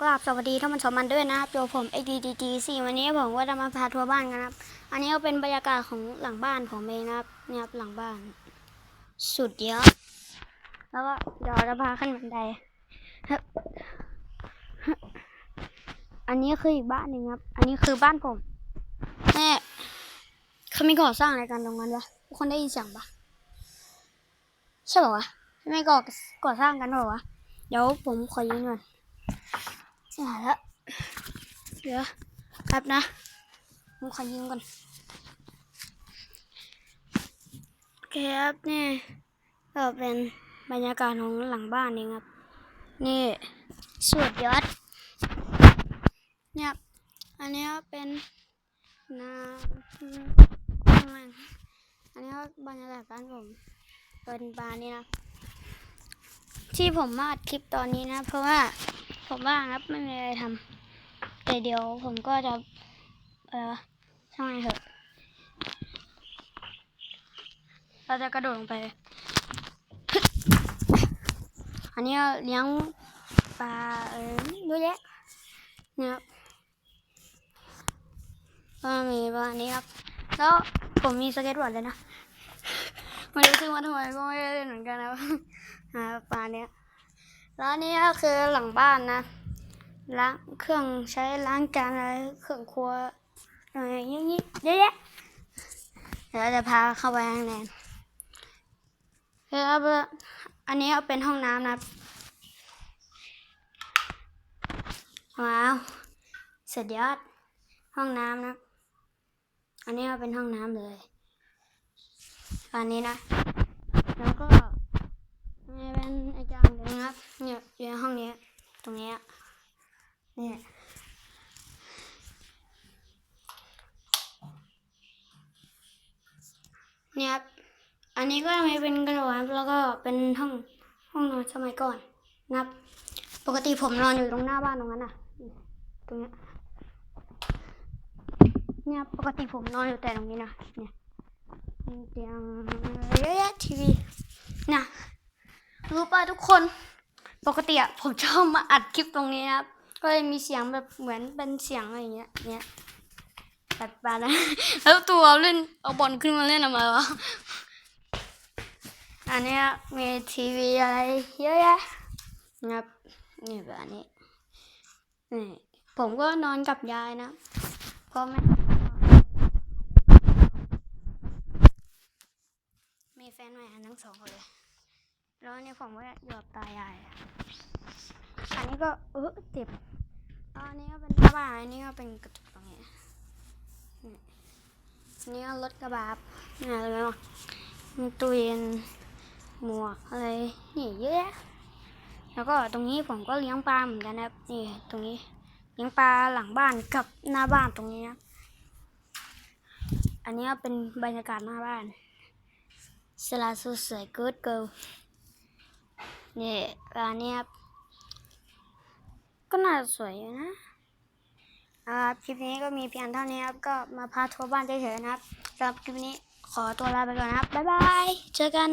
กราบสวัสดีท่านผู้ชมมันด้วยนะครับโยผม XDDG 4วันนี้ผมก็จะมาพาทัวร์บ้านกันครับ อันนี้ก็เป็นบรรยากาศของหลังบ้านผมเองนะครับเนี่ยครับหลังบ้าน สุดยอดแล้วก็เดี๋ยวจะพาขึ้นบันไดฮึบฮึบอันนี้คืออีกบ้านหนึ่งครับ อันนี้คือบ้านผมแม่เขามีก่อสร้างอะไรกันตรงนั้นวะทุกคนได้ยินเสียงปะใช่ป่าวะไม่ก่อก่อสร้างกันเปล่าวะเดี๋ยวผมขอยืนก่อน มาแล้วเดี๋ยวครับนะผมขอยืมก่อนโอเคครับนี่ก็เป็นบรรยากาศของหลังบ้านเองครับ นี่สวดยอดเนี่ยครับอันนี้ก็เป็นน้ำอันนี้ก็บรรยากาศบ้านผมเป็นบานนี่นะที่ผมมาอัดคลิปตอนนี้นะ เพราะว่า ผมว่างครับไม่มีอะไรทำแต่เดี๋ยวผมก็จะ เออช่างมันเถอะ เราจะกระโดดลงไป อันนี้เลี้ยงปลาเออเยอะแยะเนี่ยครับก็มีประมาณนี้ครับ แล้วผมมีสเก็ตบอร์ดเลยนะไม่รู้ซื้อมาทำไมก็ไม่ได้เล่นเหมือนกันนะครับหาปลาเนี้ย แล้วนี่ก็คือหลังบ้านนะล้างเครื่องใช้ล้างจานอะไรเครื่องครัวอะไรอย่างนี้เยอะแยะเดี๋ยวจะพาเข้าไปข้างในคืออันนี้เอาเป็นห้องน้ำนะว้าวสุดยอดห้องน้ำนะ อันนี้เอาเป็นห้องน้ำเลยอันนี้นะ แล้วก็ นี่เป็นอีกอย่างหนึ่งนะครับ เนี่ยอยู่ในห้องนี้ ตรงเนี้ยเนี่ย เนี่ยครับ อันนี้ก็จะมีเป็นกระโหลกครับแล้วก็เป็นห้องห้องนอนสมัยก่อนนะครับ ปกติผมนอนอยู่ตรงหน้าบ้านตรงนั้นน่ะ ตรงเนี้ยเนี่ยปกติผมนอนอยู่แต่ตรงนี้นะเนี่ยเตียงเยอะแยะทีวีนะรู้ป่ะทุกคน ปกติอะผมชอบมาอัดคลิปตรงนี้นะครับ ก็เลยมีเสียงแบบเหมือนเป็นเสียงอะไรอย่างเงี้ยเนี้ย ตัดปานะ แล้วตัวเล่นเอาบอลขึ้นมาเล่นทำไมวะ อันเนี้ยมีทีวีอะไรเยอะแยะนะครับนี่แบบนี้นี่ผมก็นอนกับยายนะพ่อแม่มีแฟนใหม่อันทั้งสองคนเลยแล้วอันนี่ผมก็อยู่กับตายายอันนี้ก็เออเจ็บอันนี้ก็เป็นกระบะอันนี้ก็เป็นกระจกตรงนี้ นี่อันนี้ก็รถกระบะครับนี่อะไรวะมีตู้เย็นหมวกอะไรนี่เยอะแยะแล้วก็ตรงนี้ผมก็เลี้ยงปลาเหมือนกันนะครับนี่ตรงนี้เลี้ยงปลาหลังบ้านกับหน้าบ้านตรงนี้นะอันนี้เป็นบรรยากาศหน้าบ้านสลาสุดสวย good girl นี่ร้านเนี้ยครับก็น่าสวยอยู่นะ ครับคลิปนี้ก็มีเพียงเท่านี้ครับ ก็มาพาทัวร์บ้านเฉยๆนะครับสำหรับคลิปนี้ขอตัวลาไปก่อนนะครับ บ๊ายบาย เจอกัน